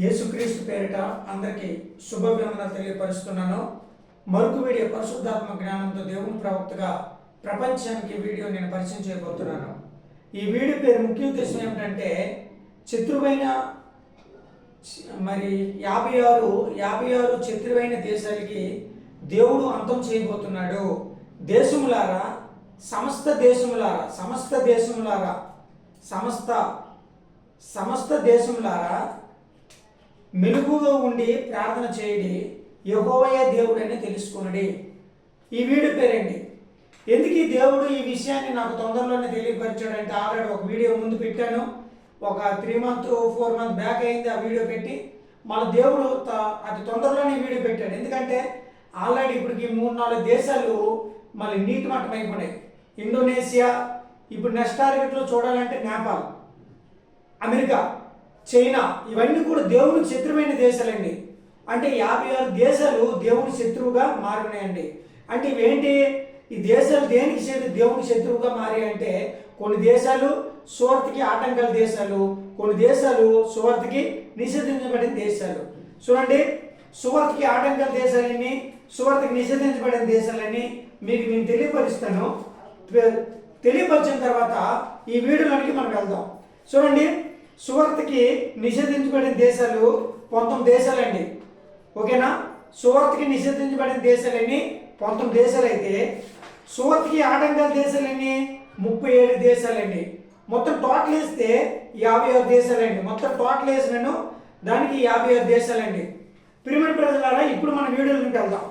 యేసుక్రీస్తు పేరిట అందరికీ శుభాభినందనలు తెలియపరుస్తున్నాను. మరొక వీడియో పరిశుద్ధాత్మ జ్ఞానంతో దేవుని ప్రవక్తగా ప్రపంచానికి వీడియో నేను పరిచయం చేయబోతున్నాను. ఈ వీడియో పేరు ముఖ్య ఉద్దేశం ఏమిటంటే చిత్రువైన మరి యాభై ఆరు యాభై ఆరు చిత్రువైన దేశాలకి దేవుడు అంతం చేయబోతున్నాడు. దేశములారా సమస్త దేశములారా సమస్త దేశములారా సమస్త సమస్త దేశములారా మెలుగుగా ఉండి ప్రార్థన చేయడి యహోవయే దేవుడని తెలుసుకునడి. ఈ వీడియో పేరండి. ఎందుకు ఈ దేవుడు ఈ విషయాన్ని నాకు తొందరలోనే తెలియపరిచాడంటే ఆల్రెడీ ఒక వీడియో ముందు పెట్టాను. ఒక three month four month back అయింది ఆ వీడియో పెట్టి. మన దేవుడు అతి తొందరలోనే వీడియో పెట్టాడు. ఎందుకంటే ఆల్రెడీ ఇప్పటికి మూడు నాలుగు దేశాలు మళ్ళీ నీటి మట్టం అయిపోయినాయి. ఇండోనేషియా ఇప్పుడు నెక్స్ట్ టార్గెట్లో చూడాలంటే నేపాల్ అమెరికా. చైనా ఇవన్నీ కూడా దేవునికి శత్రువైన దేశాలండి. అంటే యాభై ఆరు దేశాలు దేవుని శత్రువుగా మారినాయండి. అంటే ఇవేంటి? ఈ దేశాలు దేనికి చేరి దేవునికి శత్రువుగా మారాయంటే అంటే కొన్ని దేశాలు సువార్తకి ఆటంకాల దేశాలు కొన్ని దేశాలు సువార్తకి నిషేధించబడిన దేశాలు. చూడండి సువార్తకి ఆటంకాల దేశాలని సువార్తకి నిషేధించబడిన దేశాలని మీకు నేను తెలియపరుస్తాను. తెలియపరిచిన తర్వాత ఈ వీడియోలోనికి మనం వెళ్దాం. చూడండి సువార్తకి నిషేధించబడిన దేశాలు పంతొమ్మిది దేశాలండి. ఓకేనా? సువార్తకి నిషేధించబడిన దేశాలన్నీ పంతొమ్మిది దేశాలు అయితే సువార్తకి ఆటంకాల దేశాలన్నీ ముప్పై ఏడు దేశాలండి. మొత్తం టోటల్ వేస్తే యాభై ఆరు దేశాలండి. మొత్తం టోటల్ వేసినాను దానికి యాభై ఆరు దేశాలండి. పిరమిడ్ ప్రజలారా ఇప్పుడు మన వీడియోలోకి వెళ్దాం.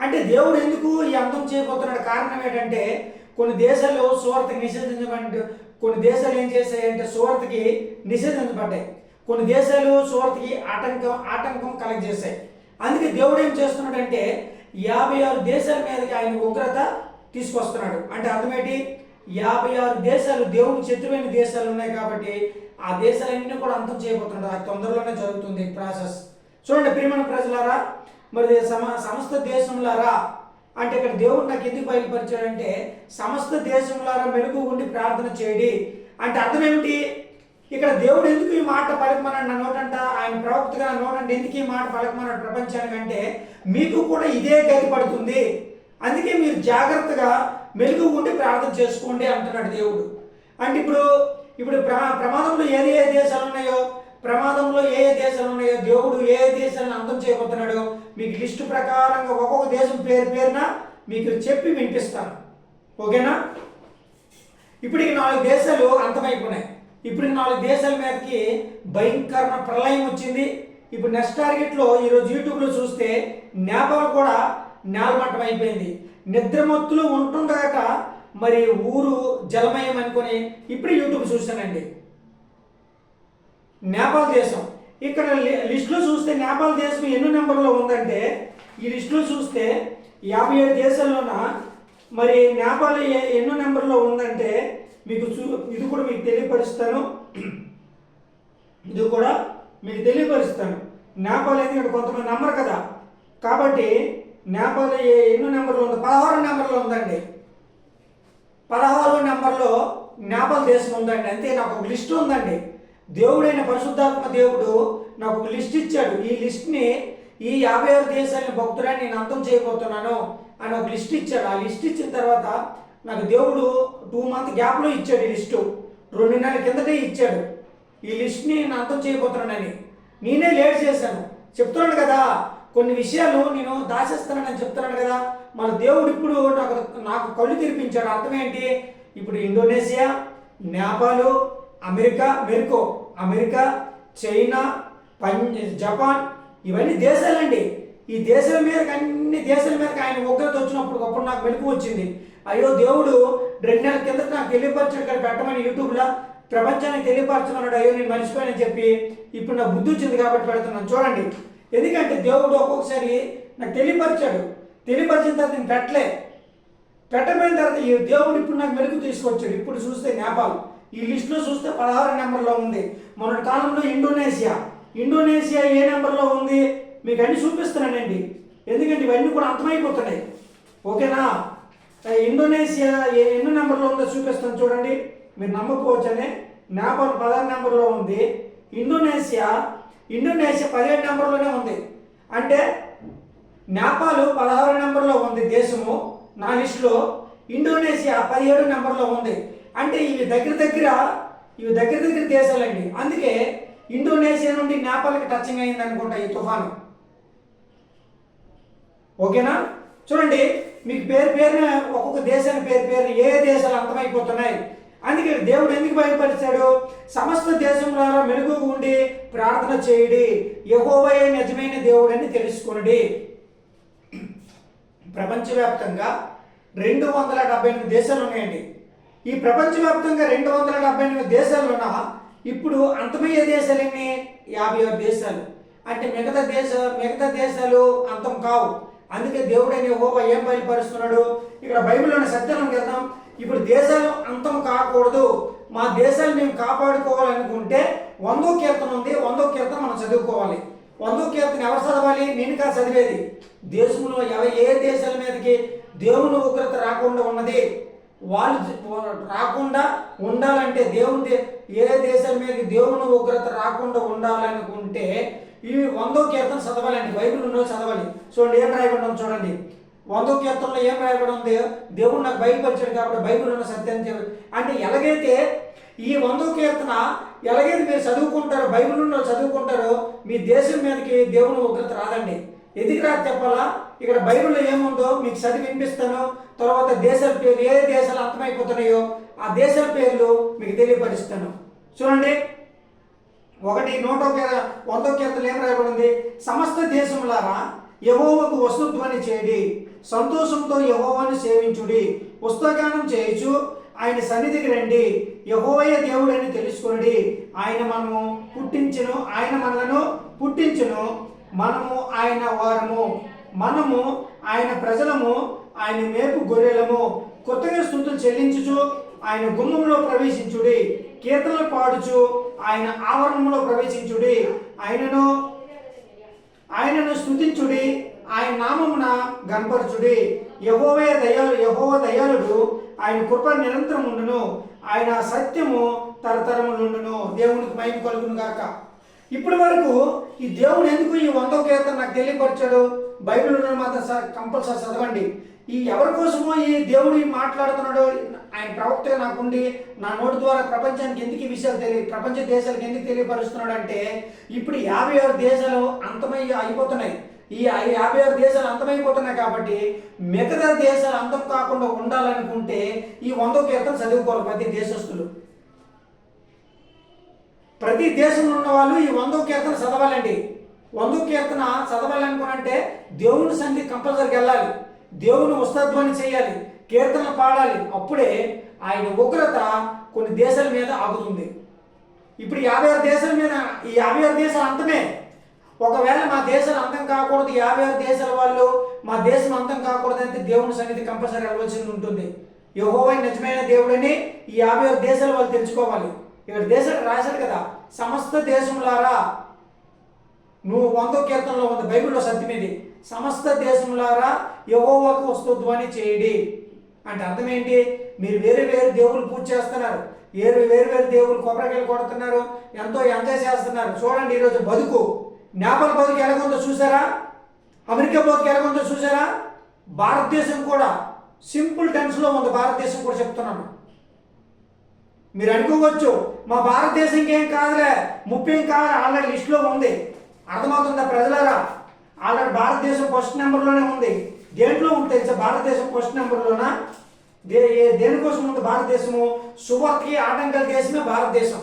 అంటే దేవుడు ఎందుకు ఈ అంతం చేయబోతున్నాడు? కారణం ఏంటంటే కొన్ని దేశాలు సువార్త నిషేధించబడి కొన్ని దేశాలు ఏం చేశాయంటే సువార్తకి నిషేధించబడ్డాయి కొన్ని దేశాలు సువార్తకి ఆటంకం ఆటంకం కలెక్ట్ చేశాయి. అందుకే దేవుడు ఏం చేస్తున్నాడంటే యాభై ఆరు దేశాల మీదకి ఆయన ఉగ్రత తీసుకొస్తున్నాడు. అంటే అర్థమేంటి యాభై ఆరు దేశాలు దేవుని శత్రువైన దేశాలు ఉన్నాయి కాబట్టి ఆ దేశాలన్నీ కూడా అంతం చేయబోతున్నాడు. అది తొందరలోనే జరుగుతుంది ప్రాసెస్. చూడండి ప్రియమైన ప్రజలారా మరి సమ సమస్త దేశంలారా అంటే ఇక్కడ దేవుడు నాకు ఎందుకు బయలుపరిచాడంటే సమస్త దేశంలారా మెలుగు ఉండి ప్రార్థన చేయడి. అంటే అర్థం ఏమిటి? ఇక్కడ దేవుడు ఎందుకు ఈ మాట పలకమన్నాడు? నా నోటంట ఆయన ప్రవక్తగా నా నోటంట ఎందుకు ఈ మాట పలకమన్నాడు ప్రపంచానికి అంటే మీకు కూడా ఇదే గతి పడుతుంది. అందుకే మీరు జాగ్రత్తగా మెలుగు ఉండి ప్రార్థన చేసుకోండి అంటున్నాడు దేవుడు. అంటే ఇప్పుడు ఇప్పుడు ప్ర ప్రమాదంలో ఏది ఏ దేశాలు ఉన్నాయో ప్రమాదంలో ఏ ఏ దేశాలు ఉన్నాయో దేవుడు ఏ ఏ దేశాలను అంతం చేయబోతున్నాడో మీకు లిస్టు ప్రకారంగా ఒక్కొక్క దేశం పేరు పేరున మీకు చెప్పి వినిపిస్తాను. ఓకేనా? ఇప్పటికి నాలుగు దేశాలు అంతమైపోయినాయి. ఇప్పుడు నాలుగు దేశాల మీదకి భయంకరమైన ప్రళయం వచ్చింది. ఇప్పుడు నెక్స్ట్ టార్గెట్లో ఈరోజు యూట్యూబ్లో చూస్తే నేపాల్ కూడా నేలమట్టం అయిపోయింది. నిద్రమత్తులు ఉంటుండగట మరి ఊరు జలమయం అనుకొని ఇప్పుడు యూట్యూబ్ చూశానండి. నేపాల్ దేశం. ఇక్కడ లి- లిస్టులో చూస్తే నేపాల్ దేశం ఎన్నో నెంబర్లో ఉందంటే ఈ లిస్టులో చూస్తే యాభై ఏడు దేశాల్లోన మరి నేపాల్ ఎన్నో నెంబర్లో ఉందంటే మీకు చూ ఇది కూడా మీకు తెలియపరుస్తాను. ఇది కూడా మీకు తెలియపరుస్తాను. నేపాల్ అయితే ఇక్కడ కొంతమంది నమ్మరు కదా. కాబట్టి నేపాల్ ఏ- ఎన్నో నెంబర్లో ఉంది? పదహారు నెంబర్లో ఉందండి. పదహారు నెంబర్లో నేపాల్ దేశం ఉందండి. అంతే నాకు ఒక లిస్ట్ ఉందండి. దేవుడైన పరిశుద్ధాత్మ దేవుడు నాకు ఒక లిస్ట్ ఇచ్చాడు. ఈ లిస్ట్ని ఈ యాభై ఆరు దేశాలని భక్తుడని నేను అంతం చేయబోతున్నాను అని ఒక లిస్ట్ ఇచ్చాడు. ఆ లిస్ట్ ఇచ్చిన తర్వాత నాకు దేవుడు టూ మంత్ గ్యాప్లో ఇచ్చాడు ఈ లిస్టు. రెండు నెలల కిందటే ఇచ్చాడు. ఈ లిస్ట్ని నేను అంతం చేయబోతున్నానని. నేనే లేట్ చేశాను. చెప్తున్నాను కదా కొన్ని విషయాలు నేను దాచేస్తానని చెప్తున్నాను కదా. మన దేవుడు ఇప్పుడు నాకు నాకు కళ్ళు తెరిపించాడు. అర్థం ఏంటి? ఇప్పుడు ఇండోనేషియా నేపాలు అమెరికా మెరుకో. అమెరికా చైనా పం జపాన్ ఇవన్నీ దేశాలండి. ఈ దేశాల మీదకి అన్ని దేశాల మీదకి ఆయన ఉగ్రత వచ్చినప్పుడు అప్పుడు నాకు వెలుపు వచ్చింది. అయ్యో దేవుడు రెండు నెలల కిందట నాకు తెలియపరచాడు కదా పెట్టమని యూట్యూబ్లో ప్రపంచానికి తెలియపరచమన్నాడు. అయ్యో నేను మర్చిపోయానని చెప్పి ఇప్పుడు నాకు బుద్ధి వచ్చింది కాబట్టి పెడుతున్నాను. చూడండి. ఎందుకంటే దేవుడు ఒక్కొక్కసారి నాకు తెలియపరిచాడు. తెలియపరిచిన తర్వాత నేను పెట్టలే. పెట్టబడిన తర్వాత ఈ దేవుడు ఇప్పుడు నాకు మెలకు తీసుకొచ్చాడు. ఇప్పుడు చూస్తే నేపాల్. ఈ లిస్టులో చూస్తే పదహారు నెంబర్లో ఉంది. మొన్నటి కాలంలో ఇండోనేషియా. ఇండోనేషియా ఏ నెంబర్లో ఉంది? మీకు అన్ని చూపిస్తున్నానండి. ఎందుకంటే ఇవన్నీ కూడా అర్థమైపోతున్నాయి. ఓకేనా? ఇండోనేషియా ఏ- ఎన్నో నెంబర్లో ఉందో చూపిస్తాను చూడండి. మీరు నమ్మకపోవచ్చనే నేపాల్ పదహారు నెంబర్లో ఉంది. ఇండోనేషియా ఇండోనేషియా పదిహేడు నెంబర్లోనే ఉంది. అంటే నేపాల్ పదహారు నెంబర్లో ఉంది దేశము. నా లిస్టులో ఇండోనేషియా పదిహేడు నెంబర్లో ఉంది. అంటే ఇవి దగ్గర దగ్గర ఇవి దగ్గర దగ్గర దేశాలండి. అందుకే ఇండోనేషియా నుండి నేపాల్కి టచింగ్ అయింది అనుకుంటా ఈ తుఫాను. ఓకేనా? చూడండి మీకు పేరు పేరున ఒక్కొక్క దేశాన్ని పేరు పేరు ఏ దేశాలు అంతమైపోతున్నాయి అందుకే దేవుడు ఎందుకు భయపరిచాడు? సమస్త దేశంలో మెలుగు ఉండి ప్రార్థన చేయడి. ఎగోవయే నిజమైన దేవుడని తెలుసుకోండి ప్రపంచవ్యాప్తంగా రెండు వందల డెబ్బై ఎనిమిది దేశాలు ఉన్నాయండి. ఈ ప్రపంచవ్యాప్తంగా రెండు వందల డెబ్బై ఎనిమిది దేశాలున్న ఇప్పుడు అంతమయ్యే దేశాలు ఎన్ని యాభై ఆరు దేశాలు. అంటే మిగతా దేశ మిగతా దేశాలు అంతం కావు. అందుకే దేవుడని యెహోవా ఏం బయలుపరుస్తున్నాడు? ఇక్కడ బైబిల్లోని సత్యాలను వెళ్దాం ఇప్పుడు దేశాలు అంతం కాకూడదు. మా దేశాలు మేము కాపాడుకోవాలనుకుంటే వందో కీర్తన ఉంది. వందో కీర్తన మనం చదువుకోవాలి. వందో కీర్తన ఎవరు చదవాలి? నేను కాదు చదివేది. దేశంలో ఎవ ఏ దేశాల మీదకి? దేవుని ఉగ్రత రాకుండా ఉన్నది. వాళ్ళు రాకుండా ఉండాలంటే దేవుని ఏ దేశాల మీద దేవుని ఉగ్రత రాకుండా ఉండాలనుకుంటే ఈ వందో కీర్తన చదవాలండి. బైబిల్ ఉన్న చదవాలి. చూడండి ఏం రాయబడి చూడండి. వందో కీర్తనలో ఏం రాయబడి ఉంది? దేవుడు నాకు బయలుపరిచాడు కాబట్టి బైబిల్ ఉన్న సత్యం అంటే ఎలాగైతే ఈ వందో కీర్తన ఎలాగైతే మీరు చదువుకుంటారో బైబిల్ ఉన్న చదువుకుంటారో మీ దేశం మీదకి దేవుని ఉగ్రత రాదండి. ఎందుకు రాదు చెప్పాలా? ఇక్కడ బైబిల్లో ఏముందో మీకు చదివి వినిపిస్తాను. తర్వాత దేశాల పేర్లు ఏ దేశాలు అర్థమైపోతున్నాయో ఆ దేశాల పేర్లు మీకు తెలియపరుస్తాను. చూడండి. ఒకటి నూటో వందో కీర్తలు ఏం రాయబడింది? సమస్త దేశములారా యహోవకు వస్తుత్వాన్ని చేయడి సంతోషంతో యహోవాను సేవించుడి పుస్తకానం చేయొచ్చు ఆయన సన్నిధికి రండి. యహోవయ దేవుడని తెలుసుకొనడి. ఆయన మనము పుట్టించును ఆయన మనలను పుట్టించును. మనము ఆయన వారము. మనము ఆయన ప్రజలము ఆయన మేపు గొర్రెలము. కొత్తగా స్థుతులు చెల్లించుచు ఆయన గుమ్మంలో ప్రవేశించుడి. కీర్తనలు పాడుచు ఆయన ఆవరణంలో ప్రవేశించుడి. ఆయనను ఆయనను స్థుతించుడి ఆయన నామమున గణపరచుడి. యహోవే దయాలు యహోవ దయాలుడు ఆయన కృప నిరంతరం ఉండును ఆయన సత్యము తరతరములుండును. దేవునికి మహిమ కలుగును గాక ఇప్పటి వరకు ఈ దేవుడు ఎందుకు ఈ వందో కీర్తన నాకు తెలియపరిచాడు? బైబిల్ ఉన్న మాత్రం సార్ కంపల్సరీ చదవండి. ఈ ఎవరి కోసమో ఈ దేవుడు మాట్లాడుతున్నాడో మాట్లాడుతున్నాడు ఆయన ప్రవక్తగా నాకుండి నా నోటి ద్వారా ప్రపంచానికి ఎందుకు ఈ విషయాలు తెలియ ప్రపంచ దేశాలకు ఎందుకు తెలియపరుస్తున్నాడు అంటే ఇప్పుడు యాభై ఆరు దేశాలు అంతమై అయిపోతున్నాయి. ఈ యాభై ఆరు దేశాలు అంతమైపోతున్నాయి కాబట్టి మిగతా దేశాలు అంతం కాకుండా ఉండాలనుకుంటే ఈ వందో కీర్తన చదువుకోవాలి ప్రతి దేశస్తులు. ప్రతి దేశంలో ఉన్న వాళ్ళు ఈ వందో కీర్తన చదవాలండి. వందో కీర్తన చదవాలనుకున్నంటే దేవుని సంధి కంపల్సరీకి వెళ్ళాలి. దేవుని ఉస్తత్వాన్ని చేయాలి. కీర్తనలు పాడాలి. అప్పుడే ఆయన ఉగ్రత కొన్ని దేశాల మీద ఆగుతుంది. ఇప్పుడు యాభై ఆరు దేశాల మీద ఈ యాభై ఆరు దేశాలు అంతమే. ఒకవేళ మా దేశాలు అంతం కాకూడదు యాభై ఆరు దేశాల వాళ్ళు మా దేశం అంతం కాకూడదు అంటే దేవుని సన్నిధి కంపల్సరీ వెళ్ళవలసి ఉంటుంది. యహోవై నిజమైన దేవుడని ఈ యాభై ఆరు దేశాల వాళ్ళు తెలుసుకోవాలి. ఇక్కడ దేశాలు రాశారు కదా సమస్త దేశములారా నువ్వు వంద కీర్తనలో ఉంది బైబిల్లో సత్యం ఇది. సమస్త దేశములారా యహోవాకు వస్తుధ్వని చేయడి. అంటే అర్థం ఏంటి? మీరు వేరే వేరే దేవుళ్ళు పూజ చేస్తున్నారు. వేరు వేరు వేరు దేవుళ్ళు కొబ్బరికాయలు కొడుతున్నారు. ఎంతో ఎంజాయ్ చేస్తున్నారు. చూడండి ఈరోజు బతుకు. నేపాల్ బతుకు ఎలాగుందో చూసారా? అమెరికా బతుకు ఎలాగుందో చూసారా? భారతదేశం కూడా సింపుల్ టెన్స్లో ఉంది. భారతదేశం కూడా చెప్తున్నాను. మీరు అనుకోవచ్చు మా భారతదేశంకి ఏం కాదులే ముప్పేం కాదు ఆల్రెడీ లిస్టులో ఉంది. అర్థమవుతుందా ప్రజలారా? ఆల్రెడీ భారతదేశం ఫస్ట్ నెంబర్లోనే ఉంది. దేంట్లో ఉంది తెలుసా భారతదేశం ఫస్ట్ నెంబర్లోనా దే దేనికోసం ఉంది భారతదేశము? సువార్తకి ఆటంకాలు చేసిన భారతదేశం.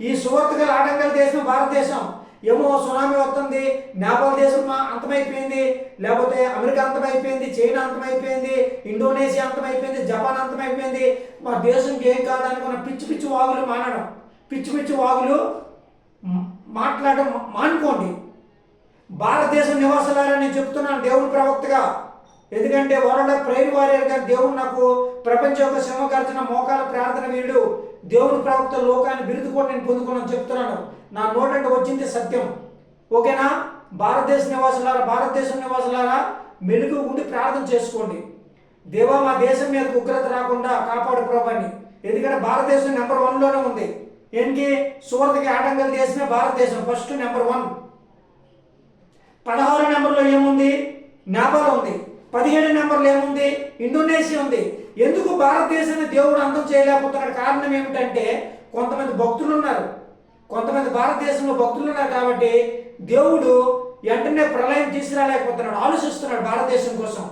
ఈ సువర్తకలు ఆటంకాలు చేసిన భారతదేశం. ఏమో సునామీ వస్తుంది నేపాల్ దేశం అంతమైపోయింది లేకపోతే అమెరికా అంతమైపోయింది చైనా అంతమైపోయింది ఇండోనేషియా అంతమైపోయింది జపాన్ అంతమైపోయింది. మా దేశంకి ఏం కాదనుకున్న పిచ్చి పిచ్చి వాగులు మానడం. పిచ్చి పిచ్చి వాగులు మాట్లాడడం మానుకోండి. భారతదేశం నివాసులారా నేను చెప్తున్నాను దేవుని ప్రవక్తగా. ఎందుకంటే వరల్డ్ ప్రైర్ వారియర్ గారు దేవుడు నాకు ప్రపంచ యొక్క శ్రమ మోకాల ప్రార్థన వీడు దేవుని ప్రవక్త లోకాన్ని బిరుదు కూడా నేను పొందుకున్నాను చెప్తున్నాను. నా నోటంటే వచ్చింది సత్యం. ఓకేనా? భారతదేశ నివాసులారా భారతదేశం నివాసులారా మెలుగు ఉండి ప్రార్థన చేసుకోండి. దేవా మా దేశం మీద ఉగ్రత రాకుండా కాపాడు ప్రభాన్ని ఎందుకంటే భారతదేశం నెంబర్ వన్లోనే ఉంది. ఏంటి? సువర్తకి ఆటంకాలు చేసిన భారతదేశం ఫస్ట్ నెంబర్ వన్. పదహారు నెంబర్లో ఏముంది? నేపాల్ ఉంది. పదిహేడు నెంబర్లో ఏముంది? ఇండోనేషియా ఉంది. ఎందుకు భారతదేశాన్ని దేవుడు అందం చేయలేకపోతున్నాడు కారణం ఏమిటంటే కొంతమంది భక్తులు ఉన్నారు. కొంతమంది భారతదేశంలో భక్తులు ఉన్నారు కాబట్టి దేవుడు వెంటనే ప్రళయం తీసుకురాలేకపోతున్నాడు ఆలోచిస్తున్నాడు భారతదేశం కోసం.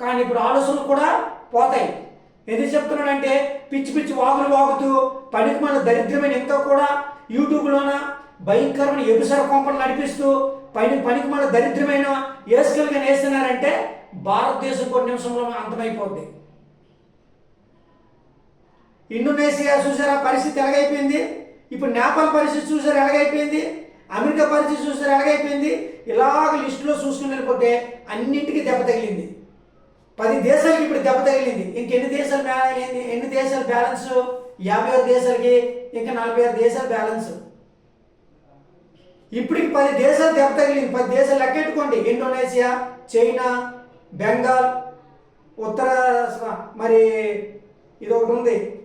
కానీ ఇప్పుడు ఆలోచనలు కూడా పోతాయి. ఎందుకు చెప్తున్నాడంటే పిచ్చి పిచ్చి వాగులు వాగుతూ పనికి మన దరిద్రమైన ఇంకా కూడా యూట్యూబ్లోన భయంకరమైన ఎగుసర కొంపలు నడిపిస్తూ పని పనికి మన దరిద్రమైన ఏసుకలుగా వేస్తున్నారంటే భారతదేశం కొన్ని నిమిషంలో అంతమైపోద్ది. ఇండోనేషియా చూసారా పరిస్థితి ఎలాగైపోయింది? ఇప్పుడు నేపాల్ పరిస్థితి చూసారు ఎలాగైపోయింది? అమెరికా పరిస్థితి చూసారు ఎలాగైపోయింది? ఇలాగ లిస్టులో చూసుకుని వెళ్ళిపోతే అన్నింటికి దెబ్బ తగిలింది. పది దేశాలకి ఇప్పుడు దెబ్బ తగిలింది. ఇంకెన్ని దేశాలు బ్యా- ఎన్ని- దేశాలు బ్యాలెన్స్ యాభై ఆరు దేశాలకి ఇంకా నలభై ఆరు దేశాలు బ్యాలెన్స్ ఇప్పటికి పది దేశాలు దెబ్బ తగిలింది. పది దేశాలు లెక్కెట్టుకోండి. ఇండోనేషియా చైనా బెంగాల్ ఉత్తర మరి ఇది ఒకటి ఉంది.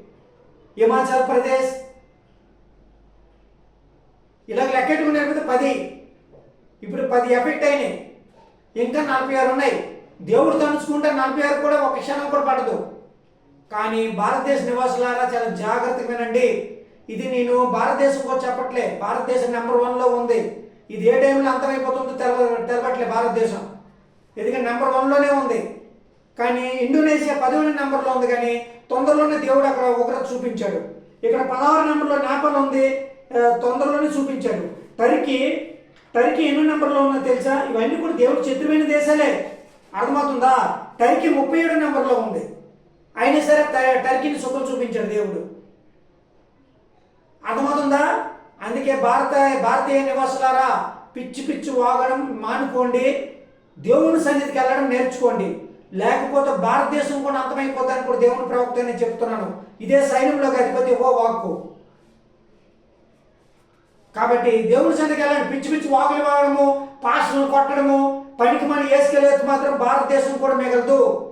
హిమాచల్ ప్రదేశ్. ఇలా లెక్కెట్టుకునే పది. ఇప్పుడు పది ఎఫెక్ట్ అయినాయి. ఇంకా నలభై ఆరు ఉన్నాయి. దేవుడు తలుచుకుంటే నలభై ఆరు కూడా ఒక క్షణం కూడా పడదు కానీ భారతదేశ నివాసులారా చాలా జాగ్రత్తగా వినండి ఇది నేను భారతదేశం కూడా చెప్పట్లే. భారతదేశం నెంబర్ వన్లో ఉంది. ఇది ఏ టైంలో అంతమైపోతుందో తెలవ తెలవట్లే భారతదేశం. ఎందుకంటే నెంబర్ వన్లోనే ఉంది. కానీ ఇండోనేషియా పదవి నెంబర్లో ఉంది కానీ తొందరలోనే దేవుడు అక్కడ ఒకరు చూపించాడు. ఇక్కడ పదహారు నెంబర్లో నేపాల్ ఉంది. తొందరలోనే చూపించాడు. తరికి టర్కీ ఎన్నో నెంబర్లో ఉన్నా తెలుసా? ఇవన్నీ కూడా దేవుడు శత్రువైన దేశాలే. అర్థమవుతుందా? టర్కీ ముప్పై ఏడు నెంబర్లో ఉంది. అయినా సరే ట- టర్కీని సుఖం చూపించాడు దేవుడు. అర్థమవుతుందా? అందుకే భారత భారతీయ నివాసులారా పిచ్చి పిచ్చి వాగడం మానుకోండి. దేవుని సన్నిధికి వెళ్ళడం నేర్చుకోండి. లేకపోతే భారతదేశం కూడా అంతమైపోతారని కూడా దేవుని ప్రవక్త నేను చెప్తున్నాను. ఇదే సైన్యంలోకి అధిపతి ఓ వాక్కు కాబట్టి దేవుని సన్నిధికి వెళ్ళండి. పిచ్చి పిచ్చి వాకులు వాడము పాషలు కొట్టడము పనికి మన వేసుకెళ్ళేది మాత్రం భారతదేశం కూడా మిగలదు.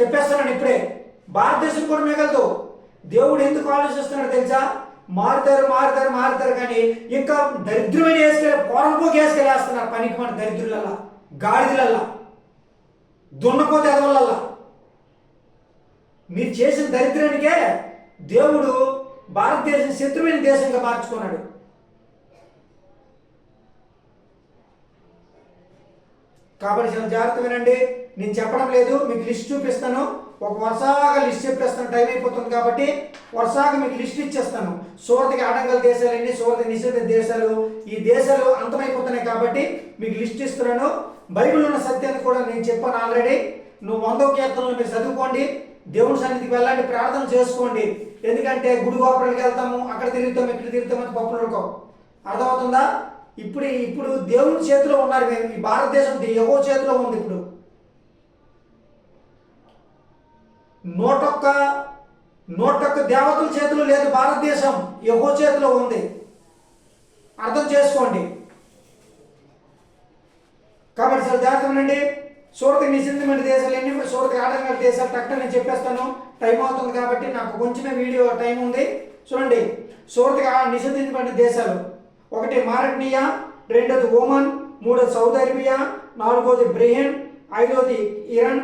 చెప్పేస్తున్నాను ఇప్పుడే. భారతదేశం కూడా మిగలదు. దేవుడు ఎందుకు ఆలోచిస్తున్నాడు తెలుసా? మారుతారు మారుతారు మారుతారు కానీ ఇంకా దరిద్రమైన వేసుకెళ్ళి పోరంపోకి వేసుకెళ్ళేస్తున్నారు పనికి మన దరిద్రులల్లా గాడిదలల్లా. దున్నపోతే ఎదవలల్లా మీరు చేసిన దరిద్రానికే దేవుడు భారతదేశం శత్రువైన దేశంగా మార్చుకున్నాడు. కాబట్టి చాలా జాగ్రత్త వినండి. నేను చెప్పడం లేదు మీకు లిస్ట్ చూపిస్తాను. ఒక వరుసగా లిస్ట్ చెప్పేస్తాను. టైం అయిపోతుంది కాబట్టి వరుసగా మీకు లిస్ట్ ఇచ్చేస్తాను. సూరత్కి ఆటంకాల దేశాలు ఎన్ని నిషేధ దేశాలు ఈ దేశాలు అంతమైపోతున్నాయి కాబట్టి మీకు లిస్ట్ ఇస్తున్నాను. బైబిల్ ఉన్న సత్యాన్ని కూడా నేను చెప్పాను ఆల్రెడీ. నువ్వు వందో కీర్తనలు మీరు చదువుకోండి దేవుని సన్నిధికి వెళ్ళండి ప్రార్థన చేసుకోండి. ఎందుకంటే గుడి గోపురాలకు వెళ్తాము అక్కడ తిరుగుతాం ఇక్కడ తిరుగుతాం అని పప్పులు ఉడకం అర్థమవుతుందా? ఇప్పుడు ఇప్పుడు దేవుని చేతిలో ఉన్నారు మేము ఈ భారతదేశం ఎవో చేతిలో ఉంది ఇప్పుడు. నూటొక్క నూటొక్క దేవతల చేతిలో లేదు భారతదేశం ఎవో చేతిలో ఉంది. అర్థం చేసుకోండి. కాబట్టి సార్ జాగ్రత్త ఉండండి. సూరత్ నిషిద్ధమైన దేశాలు ఎన్ని సూరత్ ఆటంకాల దేశాలు టక్ నేను చెప్పేస్తాను. టైం అవుతుంది కాబట్టి నాకు కొంచెమే వీడియో టైం ఉంది. చూడండి సూరత్ నిషేధించబడిన దేశాలు. ఒకటి మారట్నియా రెండోది ఓమన్ మూడోది సౌదీ అరేబియా నాలుగోది బ్రిహెన్ ఐదోది ఇరాన్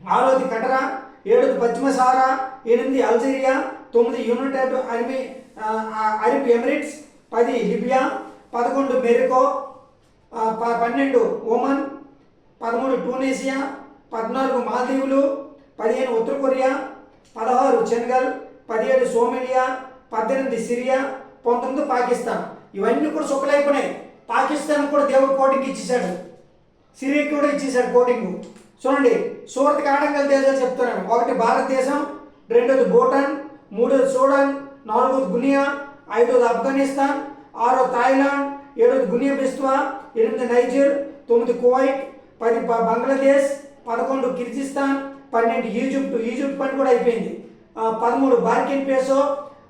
ఆరోది కటరా ఏడోది పశ్చిమ సారా ఎనిమిది అల్జీరియా తొమ్మిది యునైటెడ్ అరబీ అరబ్ ఎమిరేట్స్ పది లిబియా పదకొండు మెరికో పన్నెండు ఒమన్ పదమూడు టూనేసియా పద్నాలుగు మాల్దీవులు పదిహేను ఉత్తర కొరియా పదహారు చెనగల్ పదిహేడు సోమేలియా పద్దెనిమిది సిరియా పంతొమ్మిది పాకిస్తాన్. ఇవన్నీ కూడా సుఖలైపోయినాయి పాకిస్తాన్ కూడా దేవుడు కోటింగ్ ఇచ్చేశాడు. సిరియాకి కూడా ఇచ్చేశాడు కోటింగ్. చూడండి సూరత్ ఆటంకాల దేశాలు చెప్తున్నాను. ఒకటి భారతదేశం రెండోది భూటాన్ మూడోది సూడాన్ నాలుగోది గునియా ఐదోది ఆఫ్ఘనిస్తాన్ ఆరో థాయిలాండ్ ఏడోది గునియా బిస్వా ఎనిమిది నైజర్ తొమ్మిది కువైట్ పది బంగ్లాదేశ్ పదకొండు కిర్జిస్తాన్ పన్నెండు ఈజిప్ట్ ఈజిప్ట్ పని కూడా అయిపోయింది. పదమూడు బార్కిన్ పేసో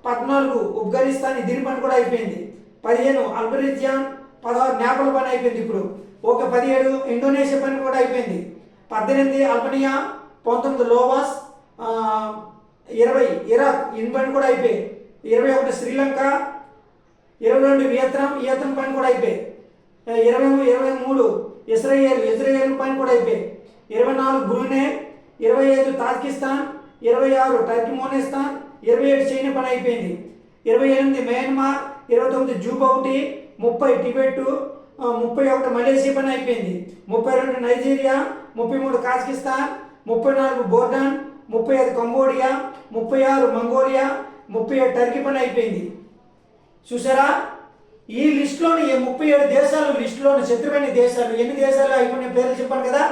పద్నాలుగు ఆఫ్ఘనిస్తాన్ దీని పని కూడా అయిపోయింది. పదిహేను అల్బరిజియాన్ పదహారు నేపాల్ పని అయిపోయింది ఇప్పుడు. ఒక పదిహేడు ఇండోనేషియా పని కూడా అయిపోయింది. పద్దెనిమిది అల్బనియా పంతొమ్మిది లోవాస్ ఇరవై ఇరాక్ ఇన్ పని కూడా అయిపోయి ఇరవై ఒకటి శ్రీలంక ఇరవై రెండు వియత్నాం వియత్నం పని కూడా అయిపోయి ఇరవై ఇరవై మూడు ఇజ్రాయేల్ ఇజ్రాయేల్ పని కూడా అయిపోయి ఇరవై నాలుగు బ్రూనై ఇరవై ఐదు తాజికిస్తాన్ ఇరవై ఆరు టర్కిమోనిస్తాన్ ఇరవై ఏడు చైనా పని అయిపోయింది. ఇరవై ఎనిమిది మయన్మార్ ఇరవై తొమ్మిది జూబౌటి ముప్పై టిబెట్ ముప్పై ఒకటి మలేషియా పని అయిపోయింది. ముప్పై రెండు నైజీరియా ముప్పై మూడు కాజకిస్తాన్ ముప్పై నాలుగు బోర్డాన్ ముప్పై ఐదు కంబోడియా ముప్పై ఆరు మంగోలియా ముప్పై ఏడు టర్కీ పని అయిపోయింది. చూసారా? ఈ లిస్టులోని ఈ ముప్పై ఏడు దేశాలు లిస్టులోని శత్రువైన దేశాలు ఎన్ని దేశాలు అయిపోయిన పేర్లు చెప్పాను కదా.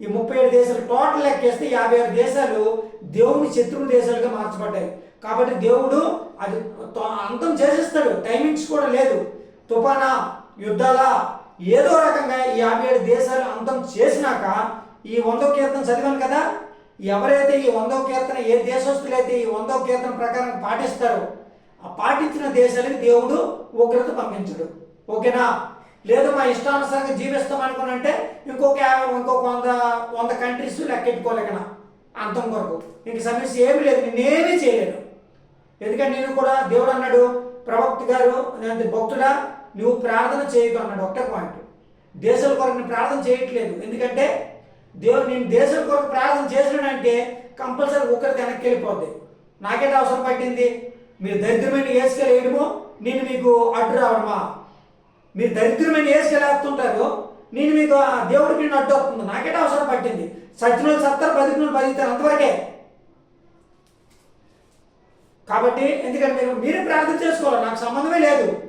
ఈ ముప్పై ఏడు దేశాలు టోటల్ లెక్కేస్తే యాభై ఆరు దేశాలు దేవుని శత్రువు దేశాలుగా మార్చబడ్డాయి. కాబట్టి దేవుడు అది తో- అంతం చేసేస్తాడు. టైమింగ్స్ కూడా లేదు. తుఫానా యుద్ధాల ఏదో రకంగా ఈ యాభై ఏడు దేశాలు అంతం చేసినాక ఈ వందో కీర్తన చదివాను కదా. ఎవరైతే ఈ వందో కీర్తన ఏ దేశస్తులైతే ఈ వందో కీర్తన ప్రకారం పాటిస్తారో ఆ పాటించిన దేశాలకు దేవుడు ఉగ్రత పంపించడు. ఓకేనా? లేదు మా ఇష్టానుసారంగా జీవిస్తాం అనుకున్నంటే ఇంకొక యాభై ఇంకొక వంద వంద కంట్రీస్ లెక్కెట్టుకోలేకనా? అంతం కొరకు. ఇంక సమస్య ఏమీ లేదు నేనేమీ చేయలేను. ఎందుకంటే నేను కూడా దేవుడు అన్నాడు ప్రవక్త గారు అంటే భక్తుడా నువ్వు ప్రార్థన చేయదు అన్నాడు ఒకటే పాయింట్ దేశాల కొరకు నేను ప్రార్థన చేయట్లేదు. ఎందుకంటే దేవుడు నేను దేశాల కొరకు ప్రార్థన చేసినాడంటే కంపల్సరీ ఒకరికి వెనక్కి వెళ్ళిపోద్ది. నాకేంటి అవసరం పట్టింది? మీరు దరిద్రమైన వేసుకెళ్ళేయడము నేను మీకు అడ్డు రావడమా? మీరు దరిద్రమైన వేసుకెళ్ళేస్తుంటారు నేను మీకు ఆ దేవుడికి నేను అడ్డు వస్తుంది నాకేట అవసరం పట్టింది? సత్యనులు సత్తారు బతికినులు బతుకుతారు అంతవరకే. కాబట్టి ఎందుకంటే మీరు మీరే ప్రార్థన చేసుకోవాలి. నాకు సంబంధమే లేదు.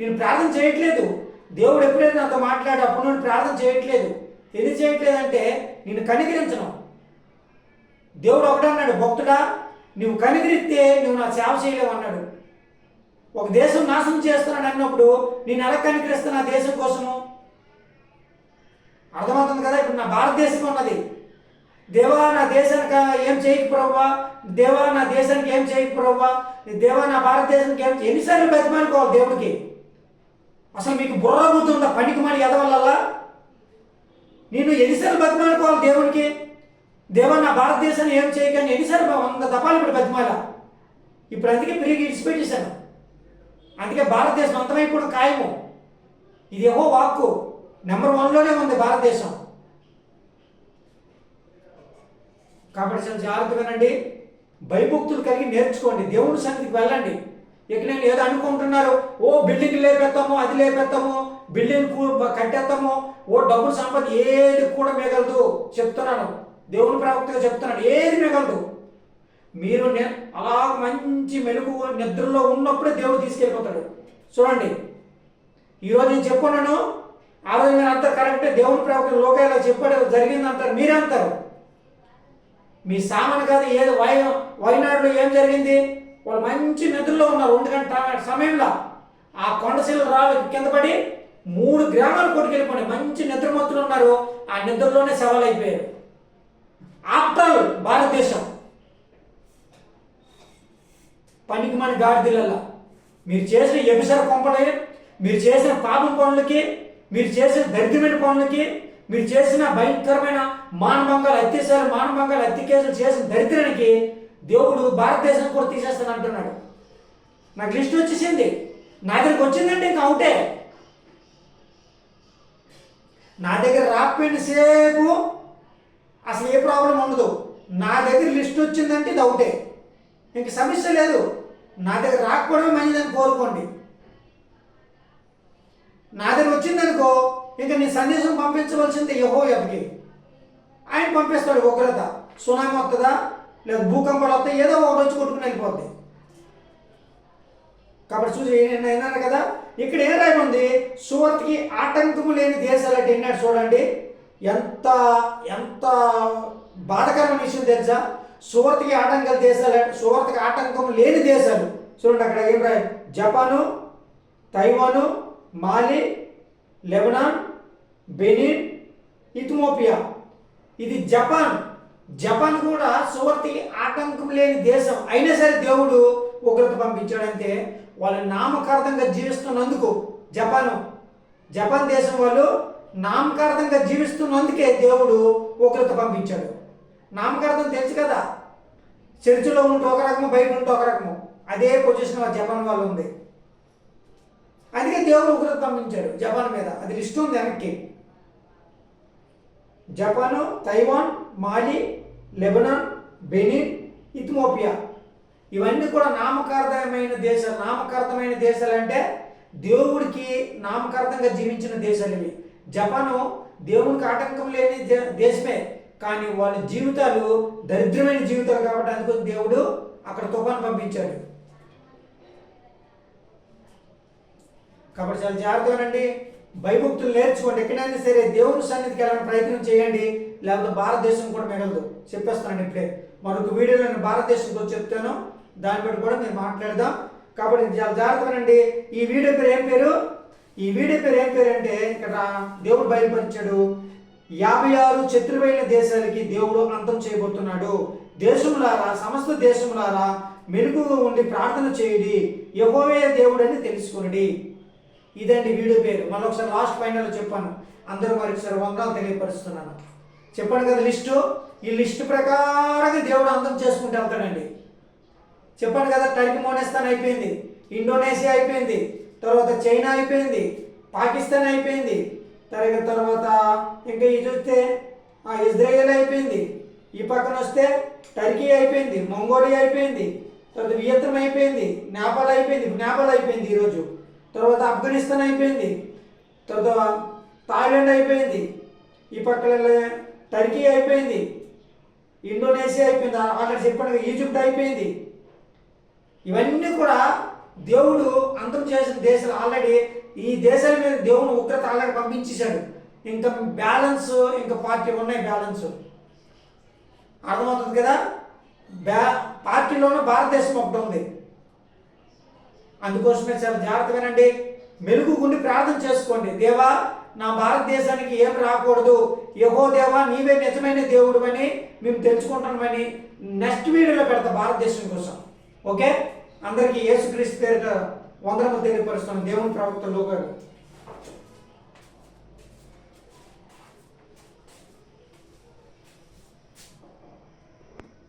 నేను ప్రార్థన చేయట్లేదు. దేవుడు ఎప్పుడైతే నాతో మాట్లాడే అప్పుడు నేను ప్రార్థన చేయట్లేదు. ఎందుకు చేయట్లేదంటే నేను కనికరించను. దేవుడు ఒకటన్నాడు భక్తుడా నువ్వు కనిగిరిస్తే నువ్వు నా సేవ చేయలేవు అన్నాడు. ఒక దేశం నాశనం చేస్తున్నాడు అన్నప్పుడు నేను ఎలా కనికరిస్తాను నా దేశం కోసము? అర్థమవుతుంది కదా? ఇప్పుడు నా భారతదేశం ఉన్నది. దేవా నా దేశానికి ఏం చేయకు ప్రవ్వా? దేవా నా దేశానికి ఏం చేయకు ప్రవ్వా? దేవా నా భారతదేశానికి ఏం ఎన్నిసార్లు బతిమానుకోవాలి దేవుడికి? అసలు మీకు బుర్ర గుర్తుందా పనికి మని ఎదవల్ల నేను ఎన్నిసార్లు బతిమానుకోవాలి దేవుడికి? దేవా నా భారతదేశాన్ని ఏం చేయకని ఎన్నిసార్లు వంద దపాలు ఇప్పుడు బతిమాల? ఇప్పుడు అందుకే తిరిగి ఇడిచిపెట్టేశాను అందుకే భారతదేశం అంతమైపోవడం ఖాయము. ఇది ఏవో వాక్కు. నెంబర్ వన్లోనే ఉంది భారతదేశం. కాబట్టి చాలా జాగ్రత్త వినండి. భయభక్తులు కలిగి నేర్చుకోండి. దేవుని సన్నిధికి వెళ్ళండి. ఇక నేను ఏదో అనుకుంటున్నారు. ఓ బిల్డింగ్ లేపెత్తాము అది లేపెత్తాము బిల్డింగ్ కట్టేస్తామో కట్టేస్తాము ఓ డబ్బులు సంపద ఏది కూడా మిగలదు. చెప్తున్నాను. దేవుని ప్రవక్తగా చెప్తున్నాడు ఏది మిగలదు. మీరు అలా మంచి మెలుగు నిద్రలో ఉన్నప్పుడే దేవుడు తీసుకెళ్ళిపోతాడు. చూడండి ఈరోజు నేను చెప్పున్నాను ఆ రోజు నేను అంతా కరెక్టే దేవుని ప్రవక్త లోకేలా చెప్పాడు జరిగింది అంటారు మీరే అంటారు. మీ సామాన్ కాదు ఏది వై వైనాడులో ఏం జరిగింది? వాళ్ళు మంచి నిద్రలో ఉన్నారు రెండు గంటల సమయంలో. ఆ కొండశీల రాళ్ళు కింద పడి మూడు గ్రామాలు కొట్టుకెళ్ళిపోయి మంచి నిద్రమత్తులు ఉన్నారు ఆ నిద్రలోనే సవాల్ అయిపోయారు ఆఫ్టర్ భారతదేశం. పనికి మన గాడిదిల్లల్లా మీరు చేసిన ఎబిసర కొంపలే మీరు చేసిన పాపం పనులకి మీరు చేసిన దరిద్రమైన పనులకి మీరు చేసిన భయంకరమైన మానభంగాలు అత్యాచారాలు మానభంగాలు అత్య కేసులు చేసిన దరిద్రానికి దేవుడు భారతదేశం కూడా తీసేస్తాను అంటున్నాడు. నాకు లిస్ట్ వచ్చేసింది. నా దగ్గరికి వచ్చిందంటే ఇంకా అవుటే. నా దగ్గర రాకపోయిన సేపు అసలు ఏ ప్రాబ్లం ఉండదు. నా దగ్గర లిస్ట్ వచ్చిందంటే ఇది ఇంక సమస్య లేదు. నా దగ్గర రాకపోవడమే మంచిదని కోరుకోండి. నా దగ్గర వచ్చిందనుకో ఇంకా నీ సందేశం పంపించవలసింది యహో ఎవరికి ఆయన పంపిస్తాడు ఉగ్రత. సునామీ వస్తుందా లేదా భూకంపాలు వస్తాయి ఏదో ఒకటి వచ్చి కొట్టుకుని వెళ్ళిపోద్ది. కాబట్టి చూసి నేను కదా ఇక్కడ ఏం రాయి ఉంది సువర్తికి ఆటంకము లేని దేశాలు అంటే చూడండి. ఎంత ఎంత బాధకరమైన విషయం తెలుసా? సువర్తికి ఆటంకాలు దేశాలు సువర్తికి ఆటంకం లేని దేశాలు. చూడండి అక్కడ ఏం రాయ Japan Taiwan Mali Lebanon Benin Ethiopia ఇది జపాన్. జపాన్ కూడా సువర్తికి ఆటంకం లేని దేశం. అయినా సరే దేవుడు ఉగ్రత పంపించాడంటే వాళ్ళ నామకార్థంగా జీవిస్తున్నందుకు జపాను. జపాన్ దేశం వాళ్ళు నామకార్థంగా జీవిస్తున్నందుకే దేవుడు ఉగ్రత పంపించాడు. నామకార్థం తెలుసు కదా? చర్చిలో ఉంటే ఒక రకము బయట ఉంటే ఒక రకము. అదే పొజిషన్ జపాన్ వాళ్ళు ఉంది. అందుకే దేవుడు ఉగ్రత పంపించాడు జపాన్ మీద. అది లిస్ట్ ఉంది వెనక్కి. Japan Taiwan Mali Lebanon Benin Ethiopia ఇవన్నీ కూడా నామకార్థమైన దేశాలు నామకార్థమైన దేశాలు అంటే దేవుడికి నామకార్థంగా జీవించిన దేశాలు ఇవి. జపాను దేవునికి ఆటంకం లేని దే- దేశమే. కానీ వాళ్ళ జీవితాలు దరిద్రమైన జీవితాలు కాబట్టి అందుకు దేవుడు అక్కడ తుఫాను పంపించాడు. కాబట్టి చాలా జాగ్రత్తగానండి భయభక్తులు నేర్చుకోండి. ఎక్కడైనా సరే దేవుని సన్నిధికి వెళ్ళడానికి ప్రయత్నం చేయండి. లేకపోతే భారతదేశం కూడా మిగలదు. చెప్పేస్తాను ఇప్పుడే. మరొక వీడియోలో నేను భారతదేశం గురించి చెప్తాను. దాన్ని బట్టి కూడా మీరు మాట్లాడదాం. కాబట్టి చాలా జాగ్రత్తగానండి ఈ వీడియో పేరు ఏం పేరు? ఈ వీడి పేరు ఏం పేరు అంటే ఇక్కడ దేవుడు బయలుపరిచాడు. యాభై ఆరు శత్రువైన దేశాలకి దేవుడు అంతం చేయబోతున్నాడు. దేశములారా సమస్త దేశములారా మెరుగుగా ఉండి ప్రార్థన చేయుడి. యహోవే దేవుడని తెలుసుకునడి. ఇదండి వీడియో పేరు. మళ్ళీ ఒకసారి లాస్ట్ ఫైనల్ చెప్పాను. అందరూ మరొకసారి వందలు తెలియపరుస్తున్నాను. చెప్పాను కదా లిస్టు? ఈ లిస్టు ప్రకారంగా దేవుడు అంతం చేసుకుంటూ వెళ్తాడండి. చెప్పాను కదా టర్కి మోనేస్తాన్ అయిపోయింది. ఇండోనేషియా అయిపోయింది. తర్వాత చైనా అయిపోయింది పాకిస్తాన్ అయిపోయింది తర్వాత తర్వాత ఇంకా ఇది వస్తే ఇజ్రాయెల్ అయిపోయింది ఈ పక్కన వస్తే టర్కీ అయిపోయింది మంగోలియా అయిపోయింది తర్వాత వియత్నం అయిపోయింది నేపాల్ అయిపోయింది నేపాల్ అయిపోయింది ఈరోజు తర్వాత ఆఫ్ఘనిస్తాన్ అయిపోయింది తర్వాత థాయిలాండ్ అయిపోయింది ఈ పక్కన టర్కీ అయిపోయింది ఇండోనేషియా అయిపోయింది అక్కడ చెప్పాను ఈజిప్ట్ అయిపోయింది. ఇవన్నీ కూడా దేవుడు అంతం చేసిన దేశాలు ఆల్రెడీ ఈ దేశాల మీద దేవుని ఉగ్రత ఆల్రెడీ పంపించేశాడు. ఇంకా బ్యాలెన్స్ ఇంకా పార్టీ ఉన్నాయి బ్యాలెన్స్ అర్థమవుతుంది కదా? బ్యా పార్టీలోనే భారతదేశం ఒకటి ఉంది. అందుకోసమే చాలా జాగ్రత్తగానండి. మెలుగుకుండి ప్రార్థన చేసుకోండి. దేవా నా భారతదేశానికి ఏం రాకూడదు. యహో దేవా నీవే నిజమైన దేవుడు అని మేము తెలుసుకుంటామని నెక్స్ట్ వీడియోలో పెడతా భారతదేశం కోసం. ఓకే? అందరికీ యేసుక్రీస్తు పేరిట వందనము తెలియపరుస్తున్నాను. దేవుని ప్రవక్త లోకాలు